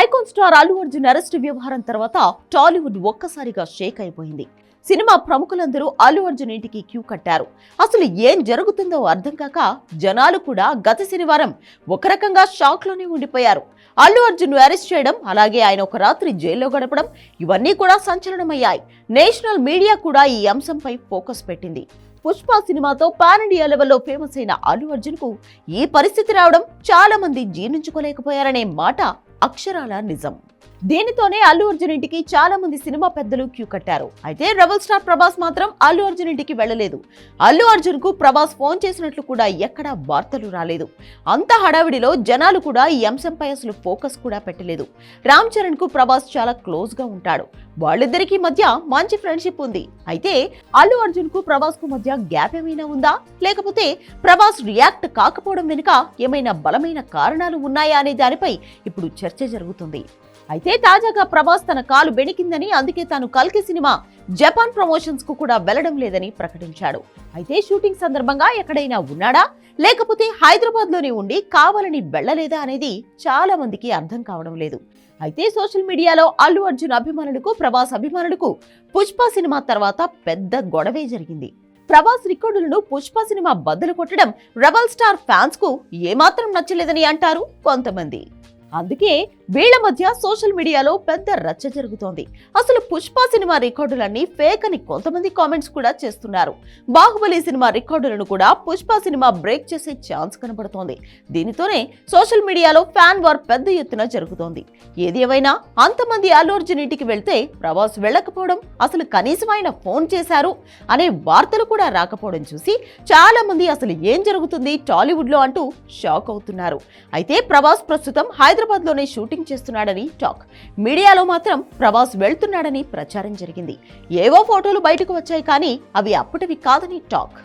Icon star Allu Arjun arrest వ్యవహారం తర్వాత టాలీవుడ్ ఒక్కసారిగా షేక్ అయిపోయింది. సినిమా ప్రముఖులందరూ అల్లు అర్జున్ ఇంటికి క్యూ కట్టారు. అసలు ఏం జరుగుతుందో అర్థం కాక జనాలు కూడా గత శనివారం ఒక రకంగా షాక్లోనే ఉండిపోయారు. అల్లు అర్జున్ అరెస్ట్ చేయడం అలాగే ఆయన ఒక రాత్రి జైల్లో గడపడం ఇవన్నీ కూడా సంచలనమయ్యాయి. నేషనల్ మీడియా కూడా ఈ అంశంపై ఫోకస్ పెట్టింది. పుష్ప సినిమాతో పాన్ ఇండియా లెవెల్లో ఫేమస్ అయిన అల్లు అర్జున్కు ఈ పరిస్థితి రావడం చాలా మంది జీర్ణించుకోలేకపోయారనే మాట అక్షరాల నిజం. దీనితోనే అల్లు అర్జున్ ఇంటికి చాలా మంది సినిమా పెద్దలు క్యూ కట్టారు. అయితే రెబల్ స్టార్ ప్రభాస్ మాత్రం అల్లు అర్జున్ ఇంటికి వెళ్ళలేదు. అల్లు అర్జున్కు ప్రభాస్ ఫోన్ చేసినట్లు కూడా ఎక్కడా వార్తలు రాలేదు. అంత హడావిడిలో జనాలు కూడా ఈ అంశంపై అసలు ఫోకస్ కూడా పెట్టలేదు. రామ్ చరణ్కు ప్రభాస్ చాలా క్లోజ్గా ఉంటాడు. వాళ్ళిద్దరికీ మధ్య మంచి ఫ్రెండ్షిప్ ఉంది. అయితే అల్లు అర్జున్కు ప్రభాస్కు మధ్య గ్యాప్ ఏమైనా ఉందా? లేకపోతే ప్రభాస్ రియాక్ట్ కాకపోవడం వెనుక ఏమైనా బలమైన కారణాలు ఉన్నాయా అనే దానిపై ఇప్పుడు చర్చ జరుగుతుంది. అయితే తాజాగా ప్రభాస్ తన కాలు బెణికిందని అందుకే తాను కల్కి సినిమా జపాన్ ప్రమోషన్స్కు కూడా వెళ్ళడం లేదని ప్రకటించాడు. అయితే షూటింగ్ సందర్భంగా ఎక్కడైనా ఉన్నాడా? లేకపోతే హైదరాబాద్లోనే ఉండి కావాలని వెళ్ళలేదా అనేది చాలా మందికి అర్థం కావడం లేదు. అయితే సోషల్ మీడియాలో అల్లు అర్జున్ అభిమానులకు ప్రభాస్ అభిమానులకు పుష్ప సినిమా తర్వాత పెద్ద గొడవే జరిగింది. ప్రభాస్ రికార్డులను పుష్ప సినిమా బద్దలు కొట్టడం రెబల్ స్టార్ ఫ్యాన్స్కు ఏమాత్రం నచ్చలేదని అంటారు కొంతమంది. అందుకే వీళ్ళ మధ్య సోషల్ మీడియాలో పెద్ద రచ్చ జరుగుతోంది. అసలు పుష్ప సినిమా రికార్డులన్నీ ఫేక్ అని కొంతమంది కామెంట్స్ కూడా చేస్తున్నారు. బాహుబలి సినిమా రికార్డులను కూడా పుష్ప సినిమా బ్రేక్ చేసే ఛాన్స్ కనబడుతోంది. దీనితోనే సోషల్ మీడియాలో ఫ్యాన్ వార్ పెద్ద ఎత్తున జరుగుతోంది. ఏది ఏమైనా అంతమంది అల్లు అర్జున్ ఇంటికి వెళ్తే ప్రభాస్ వెళ్ళకపోవడం అసలు కనీసం ఆయన ఫోన్ చేశారు అనే వార్తలు కూడా రాకపోవడం చూసి చాలా మంది అసలు ఏం జరుగుతుంది టాలీవుడ్లో అంటూ షాక్ అవుతున్నారు. అయితే ప్రభాస్ ప్రస్తుతం హైదరాబాద్లోనే షూటింగ్ చేస్తున్నాడని టాక్. మీడియాలో మాత్రం ప్రభాస్ వెళ్తున్నాడని ప్రచారం జరిగింది. ఏవో ఫోటోలు బయటకు వచ్చాయి కానీ అవి అప్పటివి కాదని టాక్.